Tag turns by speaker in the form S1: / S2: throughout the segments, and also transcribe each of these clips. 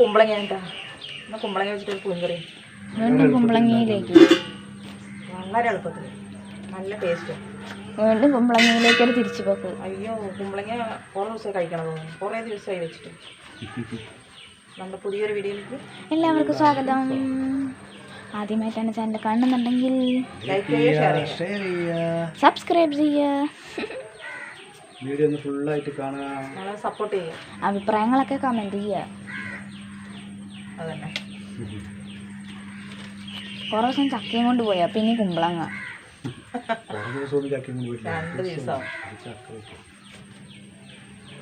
S1: കുമ്പളങ്ങ കേട്ടാ എന്നാ കുമ്പളങ്ങ വെച്ചിട്ട് പുളിങ്കറി.
S2: വീണ്ടും കുമ്പളങ്ങയിലേക്ക്.
S1: വളരെ എളുപ്പത്തിൽ നല്ല ടേസ്റ്റ്
S2: വീണ്ടും കുമ്പളങ്ങയിലേക്ക് ഒരു തിരിച്ചു പോക്ക്
S1: അയ്യോ കുമ്പളങ്ങ കുറേ ദിവസമായി കഴിക്കണം തോന്നുന്നു കുറേ ദിവസമായി വെച്ചിട്ട്. നമ്മുടെ പുതിയൊരു വീഡിയോയിലേക്ക്
S2: എല്ലാവർക്കും സ്വാഗതം. ആദ്യമായിട്ടാണ് ചാനൽ കാണുന്നുണ്ടെങ്കിൽ
S1: ലൈക്ക് ചെയ്യുക ഷെയർ ചെയ്യുക.
S2: സബ്സ്ക്രൈബ് ചെയ്യുക.
S3: വീഡിയോ ഒന്ന് ഫുള്ളായിട്ട് കാണുക.
S1: നമ്മളെ സപ്പോർട്ട് ചെയ്യുക.
S2: അഭിപ്രായങ്ങളൊക്കെ കമന്റ് ചെയ്യുക.
S1: അതന്നെ.
S2: കുറേ ദിവസം ചക്കയും കൊണ്ട് പോയാ പിന്നെ കുമ്പളങ്ങ.
S1: രണ്ട് ദിവസമാവും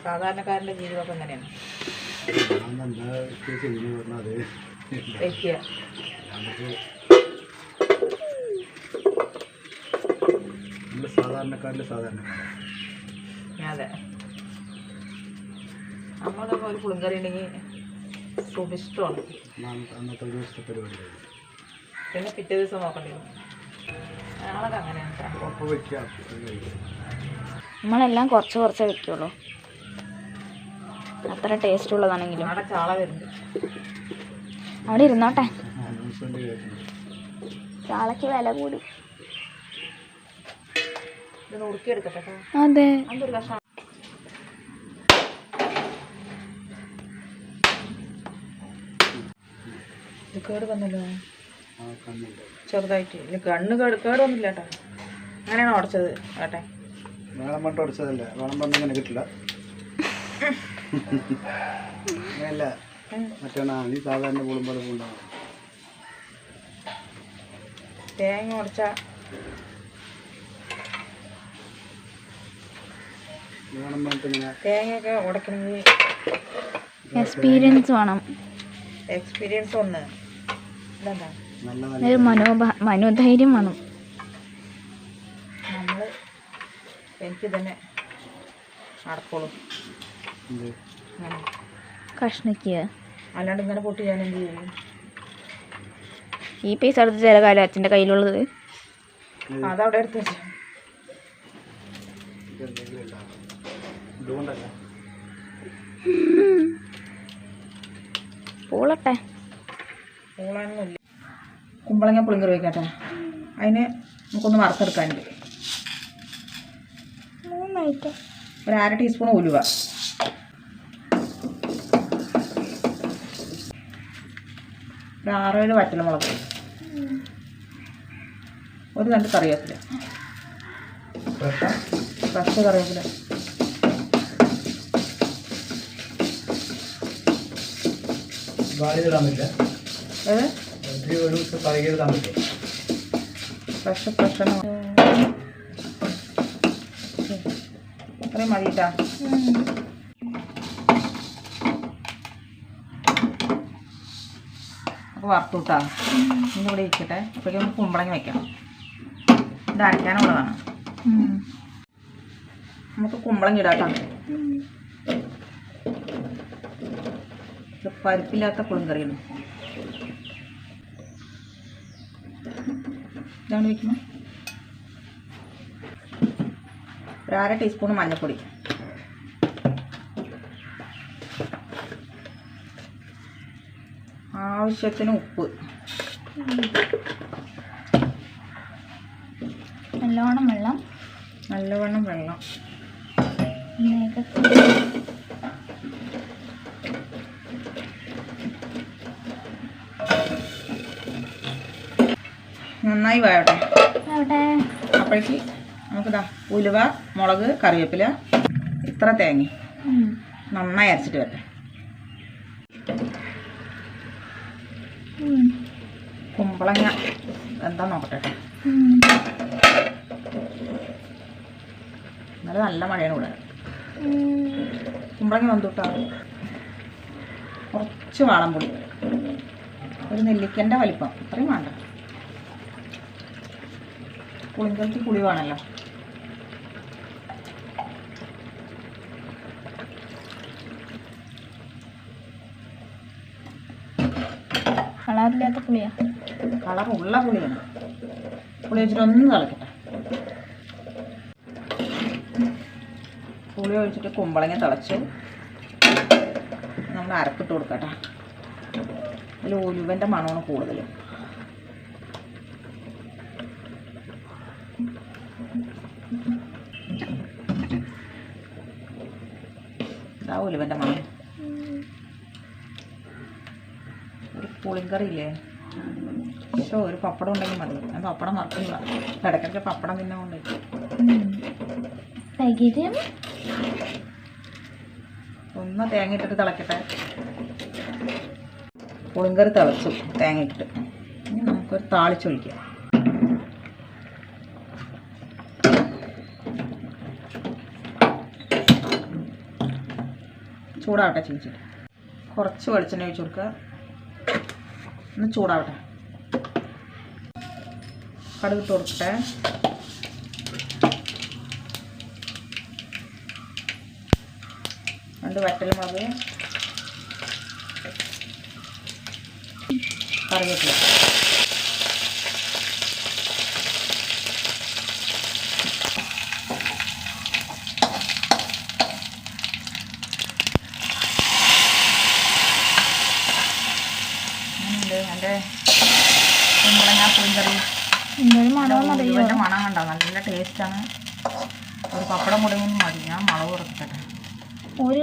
S1: സാധാരണക്കാരന്റെ ജീവിതമൊക്കെ എങ്ങനെയാണ്? വെക്കുക.
S3: സാധാരണക്കാരിലെ സാധാരണക്കാരാണ്
S1: അതെ. നമ്മളൊക്കെ ഒരു പുളിങ്കറി ഉണ്ടെങ്കിൽ സുഭിഷ്ടമാണ് പിന്നെ പിറ്റേ ദിവസം നോക്കേണ്ടി വരും. ഞങ്ങളൊക്കെ അങ്ങനെയാണ്
S2: നമ്മളെല്ലാം കുറച്ച് കുറച്ചേ വെക്കുള്ളൂ. അത്ര ടേസ്റ്റ് ഉള്ളതാണെങ്കിലും.
S1: അവിടെ ചാള വരുന്നുണ്ട്.
S2: അവിടെ ഇരുന്നോട്ടെ. ചാളയ്ക്ക് വില കൂടി. അതെ.
S1: കേട് വന്നല്ലോ ചെറുതായിട്ട്. ഇല്ല കണ്ണ് കേട് കേട് വന്നില്ല കേട്ടോ. അങ്ങനെയാണോ ഉടച്ചത്. കേട്ടെ
S3: വേണം പണ്ട് ഉടച്ചതല്ലേ? വേണം പണ്ട് ഇങ്ങനെ കിട്ടില്ല. അങ്ങനെയല്ല മറ്റേ നീ സാധാരണ കൂടുമ്പോൾ പോലെ
S1: തേങ്ങ ഉടച്ച തേങ്ങയൊക്കെ ഉടക്കണമെങ്കിൽ
S2: എക്സ്പീരിയൻസ് വേണം.
S1: എക്സ്പീരിയൻസ് ഒന്ന്.
S2: ഒരു
S3: നല്ല
S2: മനോഭ മനോധൈര്യം വേണം.
S1: നമ്മൾ എനിക്ക് തന്നെ നടക്കുള്ളൂ
S2: കഷ്ണിക്കുക
S1: അല്ലാണ്ട് ഇങ്ങനെ പൊട്ടി ഞാൻ എന്ത് ചെയ്യും?
S2: ഈ പൈസ എടുത്ത് ചില കാലം അച്ഛന്റെ കയ്യിലുള്ളത്.
S1: അതവിടെ എടുത്ത് വെച്ചു.
S2: പൂളട്ടെ.
S1: പൂളാനൊന്നുമില്ല കുമ്പളങ്ങ പുളിങ്കറി വയ്ക്കാട്ടെ അതിന് നമുക്കൊന്ന് വറുത്തെടുക്കാനുണ്ട് ഒരു അര ടീസ്പൂൺ ഉലുവ. ഒരു ആറേഴ് വറ്റൽമുളക്. ഒരു രണ്ട് കറിവേപ്പില. ഫ്രഷ് കറിവേപ്പില. ഏത്?
S3: ഒത്തിരി ഒരു ദിവസം കറിയിടാൻ പറ്റും
S1: അത്രയും മതിട്ടാ. അപ്പോൾ വറുത്തുട്ടാ. ഇതിന്റെ കൂടെ ഇരിക്കട്ടെ. അപ്പോഴേക്കും നമുക്ക് കുമ്പളങ്ങ വെക്കണം. ഇത് നമുക്ക് കുമ്പളങ്ങ ഇടാട്ടോ. പരിപ്പില്ലാത്ത പുളിങ്കറിയാണ് ഇതാണ് വെക്കുന്നത്. ഒരു അര ടീസ്പൂൺ മഞ്ഞൾപ്പൊടി. ആവശ്യത്തിന് ഉപ്പ്.
S2: നല്ലോണം വെള്ളം.
S1: നല്ലവണ്ണം വെള്ളം. നന്നായി
S2: വാഴട്ടെ
S1: അപ്പോഴേക്ക് നമുക്കിതാ ഉലുവ മുളക് കറിവേപ്പില ഇത്ര തേങ്ങ. നന്നായി അരച്ചിട്ട് വരട്ടെ. കുമ്പളങ്ങ എന്താ നോക്കട്ടെ. കേട്ടോ ഇന്നലെ നല്ല മഴയാണ് ഇവിടെ. കുമ്പളങ്ങ വന്നിട്ടാ കുറച്ച് വാളംപൊടി ഒരു നെല്ലിക്കന്റെ വലിപ്പം. അത്രയും വേണ്ട. പുളിങ്കറിക്ക് പുളി വേണമല്ലോ.
S2: കളറില്ലാത്ത പുളിയാ.
S1: കളറുള്ള പുളിയാണ്. പുളി വെച്ചിട്ട് ഒന്ന് തിളക്കട്ടെ. പുളി ഒഴിച്ചിട്ട് കുമ്പളങ്ങ തിളച്ചു നമ്മൾ അരപ്പിട്ട് കൊടുക്കട്ടെ അതിൽ ഉലുവന്റെ മണമാണ് കൂടുതൽ ഇതാ ഉലുവന്റെ മണം. ഒരു ഇല്ലേ? പക്ഷേ ഒരു പപ്പടം ഉണ്ടെങ്കിൽ മതി. ഞാൻ പപ്പടം മറക്കില്ല. ഇടയ്ക്കിടയ്ക്ക് പപ്പടം തിന്നെ കൊണ്ടുപോയി
S2: തൈരും
S1: ഒന്ന് തേങ്ങ ഇട്ടിട്ട് തിളക്കട്ടെ. പുളിങ്കറി തിളച്ചു തേങ്ങ ഇട്ടിട്ട്. ഇനി നമുക്കൊരു താളിച്ചൊഴിക്കാം ചൂടാവട്ടെ ചേച്ചിട്ട് കുറച്ച് വെളിച്ചെണ്ണ ഒഴിച്ച് കൊടുക്കുക. ഒന്ന് ചൂടാവട്ടെ. കടുക് ഇട്ട് കൊടുക്കട്ടെ. രണ്ട് വറ്റൽമുളക്. കറിവേപ്പില. എന്റെ കുമ്പളങ്ങ
S2: അറിയോ?
S1: മണം കണ്ടോ? നല്ല ടേസ്റ്റാണ് ഒരു പപ്പടം മുടങ്ങും മതി. ഞാൻ മുളക് കുറച്ചിട്ടെ
S2: ഒരു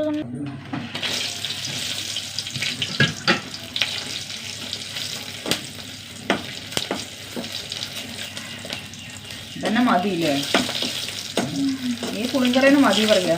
S1: ഇതന്നെ മതിയില്ലേ? ഈ പുളിങ്കറിന് മതി പറയാ.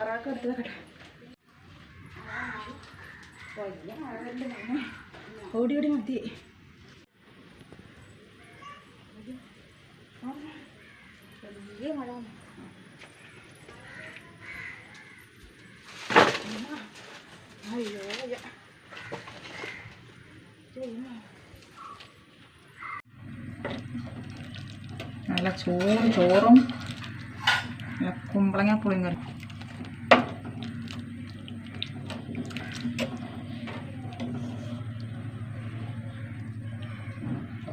S1: തട്ടെ ഓടി ഓടി മതി. നല്ല ചോറും ചോറും കുമ്പളങ്ങ പുളിങ്കറി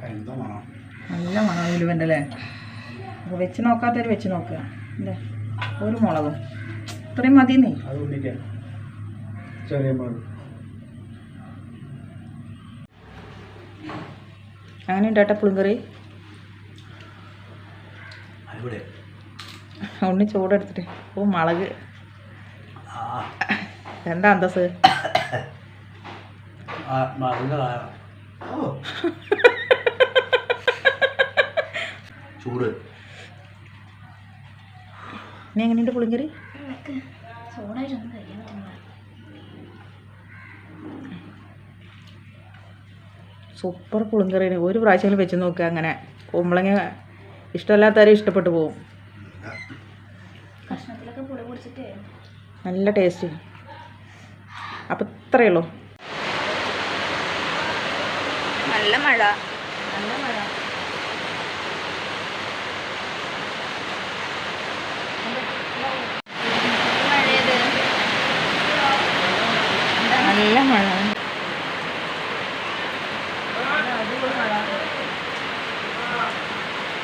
S3: എന്തോ മണം
S1: നല്ല മണം ഉലുവന്റെ അല്ലേ? അപ്പോൾ വെച്ച് നോക്കാത്തവർ വെച്ച് നോക്കുക. അല്ലേ ഒരു മുളകും. ഇത്രയും
S3: മതി നീ
S1: അങ്ങനെ ഉണ്ടാട്ടെ പുളിങ്കറി. ഒന്ന് ചൂടെടുത്തിട്ട്. ഓ മുളക്. എന്താ അന്തസ്
S3: ഓ ചൂട്.
S1: നീ എങ്ങനെയുണ്ട് പുളിങ്കറി? സൂപ്പർ പുളിങ്കറിന് ഒരു പ്രാവശ്യം വെച്ച് നോക്കുക അങ്ങനെ. കുമ്പളങ്ങ ഇഷ്ടമല്ലാത്തവരെ ഇഷ്ടപ്പെട്ടു പോകും നല്ല ടേസ്റ്റ് അപ്പം ഇത്രയേ ഉള്ളൂ.
S2: നല്ല മഴ
S1: നല്ല മഴ
S2: മഴയത്
S1: നല്ല മഴ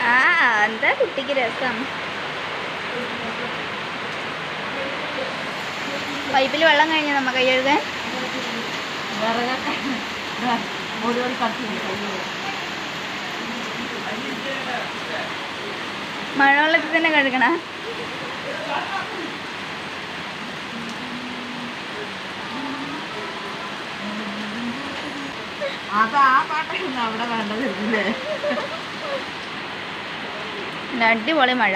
S2: ആ എന്താ രസം പൈപ്പിൽ വെള്ളം കഴിഞ്ഞ നമ്മ കൈ കഴുകാൻ.
S1: ഓടി ഓടി
S2: മഴവെള്ളത്തിൽ തന്നെ കഴുകണ.
S1: അതാ പാട്ടൊന്നും അവിടെ
S2: നല്ല അടിപൊളി മഴ.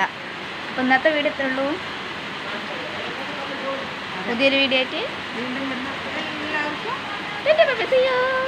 S2: അപ്പം ഇന്നത്തെ വീട് എത്ര ഉള്ളൂ.
S1: പുതിയൊരു വീഡിയോ ആയിട്ട്
S2: എല്ലാവർക്കും